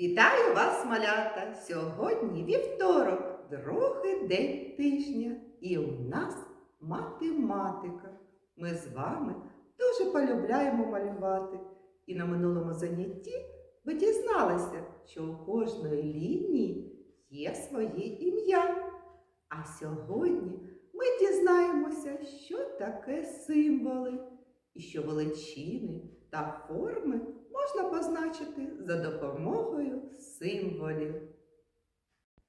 Вітаю вас, малята! Сьогодні вівторок, другий день тижня, і у нас математика. Ми з вами дуже полюбляємо малювати. І на минулому занятті ви дізналися, що у кожної лінії є своє ім'я. А сьогодні ми дізнаємося, що таке символи, і що величини та форми можна позначити за допомогою символів.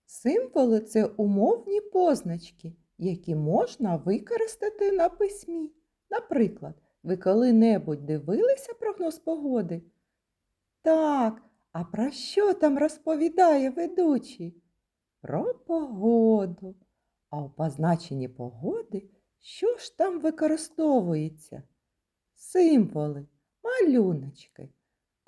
Символи це умовні позначки, які можна використати на письмі. Наприклад, ви коли-небудь дивилися прогноз погоди? Так, а про що там розповідає ведучий? Про погоду. А у позначенні погоди що ж там використовується? Символи, малюночки.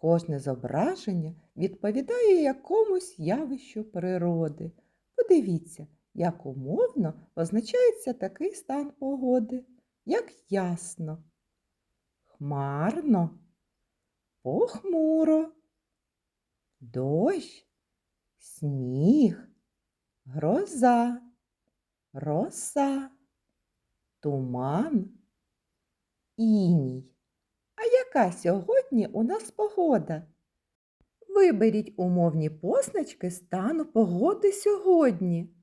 Кожне зображення відповідає якомусь явищу природи. Подивіться, як умовно позначається такий стан погоди, як ясно, хмарно, похмуро, дощ, сніг, гроза, роса, туман, іній. А яка сьогодні у нас погода? Виберіть умовні позначки стану погоди сьогодні.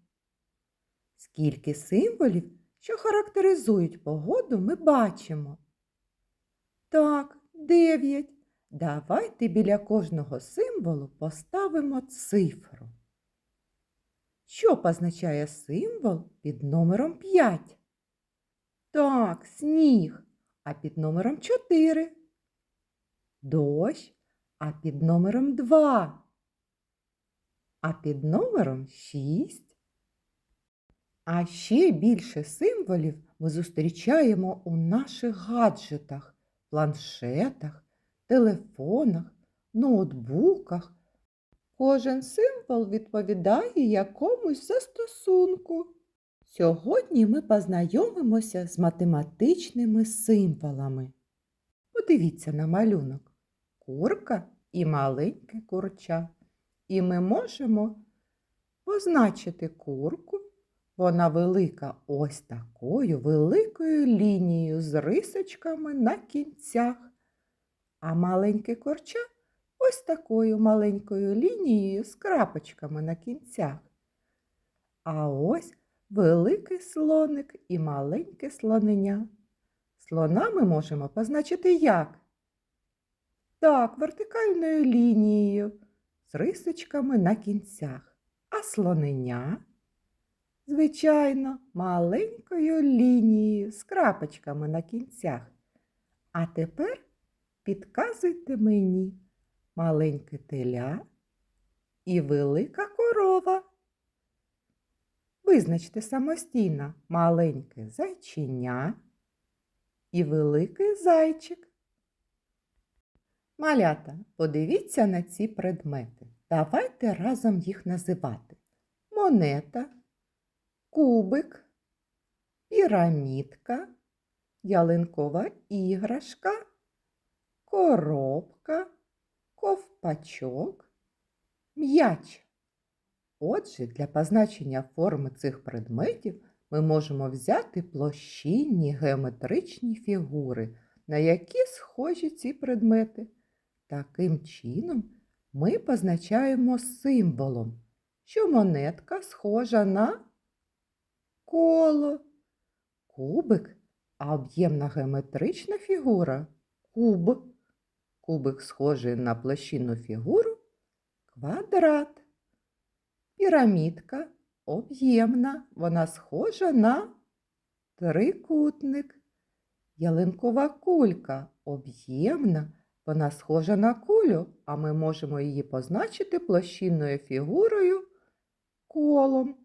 Скільки символів, що характеризують погоду, ми бачимо. Так, дев'ять. Давайте біля кожного символу поставимо цифру. Що позначає символ під номером 5? Так, сніг а під номером 4. Дощ, а під номером 2. А під номером 6. А ще більше символів ми зустрічаємо у наших гаджетах, планшетах, телефонах, ноутбуках. Кожен символ відповідає якомусь застосунку. Сьогодні ми познайомимося з математичними символами. Подивіться на малюнок. Курка і маленьке курча. І ми можемо позначити курку. Вона велика ось такою великою лінією з рисочками на кінцях. А маленьке курча ось такою маленькою лінією з крапочками на кінцях. А ось великий слоник і маленьке слоненя. Слона ми можемо позначити як? Так, вертикальною лінією з рисочками на кінцях. А слоненя, звичайно, маленькою лінією з крапочками на кінцях. А тепер підказуйте мені маленьке теля і велика корова. Визначте самостійно маленьке зайчиня і великий зайчик. Малята, подивіться на ці предмети. Давайте разом їх називати. Монета, кубик, пірамідка, ялинкова іграшка, коробка, ковпачок, м'яч. Отже, для позначення форми цих предметів ми можемо взяти площинні геометричні фігури, на які схожі ці предмети. Таким чином ми позначаємо символом, що монетка схожа на коло, кубик, а об'ємна геометрична фігура куб. Кубик схожий на площинну фігуру квадрат. Пірамідка об'ємна, вона схожа на трикутник. Ялинкова кулька об'ємна, вона схожа на кулю, а ми можемо її позначити площинною фігурою колом.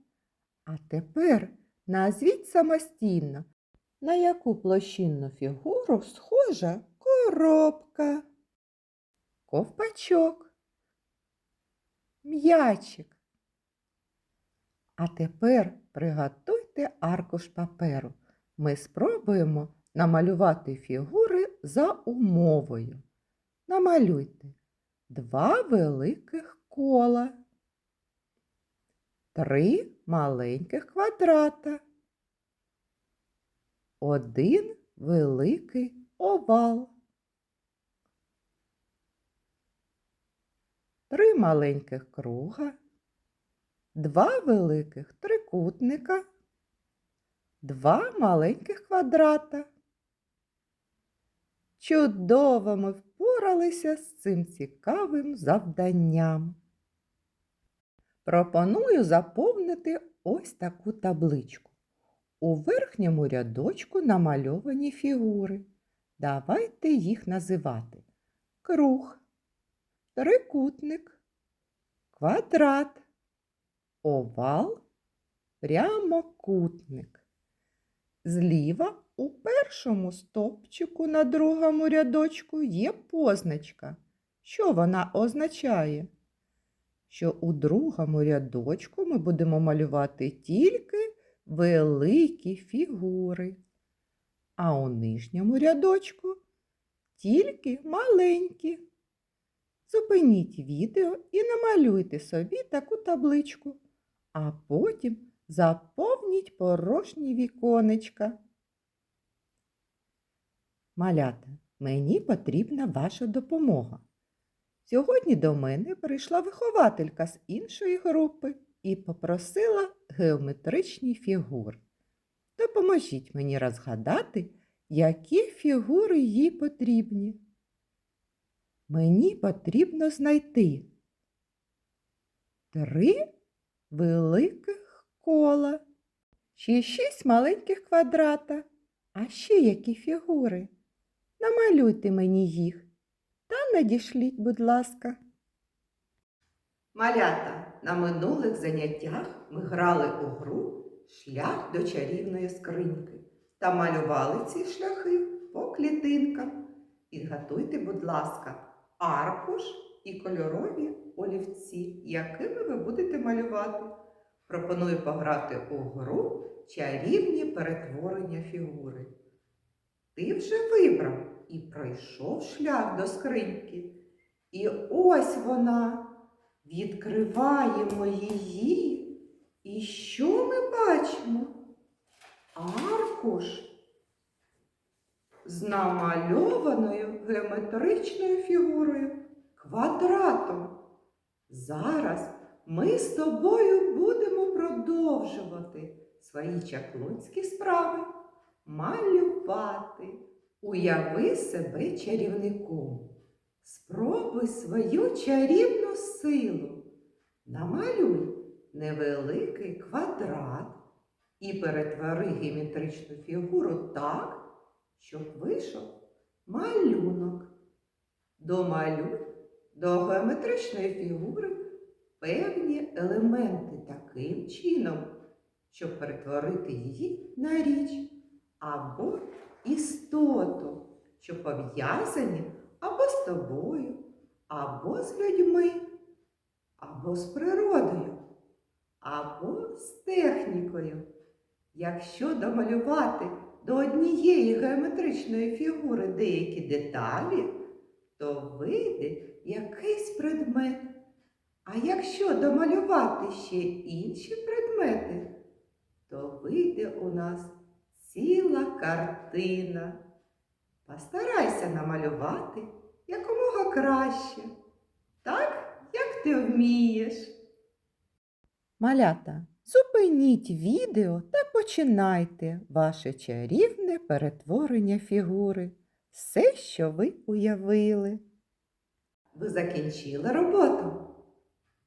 А тепер назвіть самостійно, на яку площинну фігуру схожа коробка, ковпачок, м'ячик. А тепер приготуйте аркуш паперу. Ми спробуємо намалювати фігури за умовою. Намалюйте два великих кола, три маленьких квадрата, один великий овал, три маленьких круга, два великих трикутника, два маленьких квадрата. Чудово ми впоралися з цим цікавим завданням. Пропоную заповнити ось таку табличку. У верхньому рядочку намальовані фігури. Давайте їх називати. Круг, трикутник, квадрат, овал, прямокутник. Зліва у першому стовпчику на другому рядочку є позначка. Що вона означає? Що у другому рядочку ми будемо малювати тільки великі фігури, а у нижньому рядочку тільки маленькі. Зупиніть відео і намалюйте собі таку табличку, а потім заповніть порожні віконечка. Малята, мені потрібна ваша допомога. Сьогодні до мене прийшла вихователька з іншої групи і попросила геометричні фігури. Допоможіть мені розгадати, які фігури їй потрібні. Мені потрібно знайти три великих кола, ще шість маленьких квадрата. А ще які фігури? Намалюйте мені їх та надішліть, будь ласка. Малята, на минулих заняттях ми грали у гру Шлях до чарівної скриньки та малювали ці шляхи по клітинкам. Підготуйте, будь ласка, аркуш і кольорові олівці, якими ви будете малювати. Пропоную пограти у гру чарівні перетворення фігури. Ти вже вибрав і пройшов шлях до скриньки. І ось вона. Відкриваємо її. І що ми бачимо? Аркуш з намальованою геометричною фігурою квадратом. Зараз ми з тобою будемо продовжувати свої чаклунські справи малювати. Уяви себе чарівником. Спробуй свою чарівну силу. Намалюй невеликий квадрат і перетвори геометричну фігуру так, щоб вийшов малюнок. Домалюй до геометричної фігури певні елементи таким чином, щоб перетворити її на річ або істоту, що пов'язані або з тобою, або з людьми, або з природою, або з технікою. Якщо домалювати до однієї геометричної фігури деякі деталі, то вийде якийсь предмет. А якщо домалювати ще інші предмети, то вийде у нас ціла картина. Постарайся намалювати якомога краще, так, як ти вмієш. Малята, зупиніть відео та починайте ваше чарівне перетворення фігури. Все, що ви уявили. Ви закінчили роботу.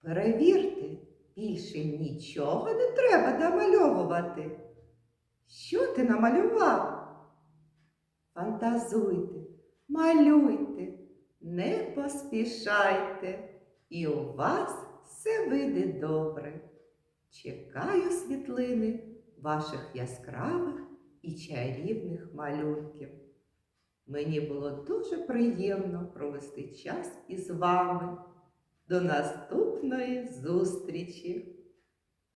Перевірте, більше нічого не треба домальовувати. Що ти намалював? Фантазуйте, малюйте, не поспішайте, і у вас все вийде добре. Чекаю світлини ваших яскравих і чарівних малюнків. Мені було дуже приємно провести час із вами. До наступної зустрічі!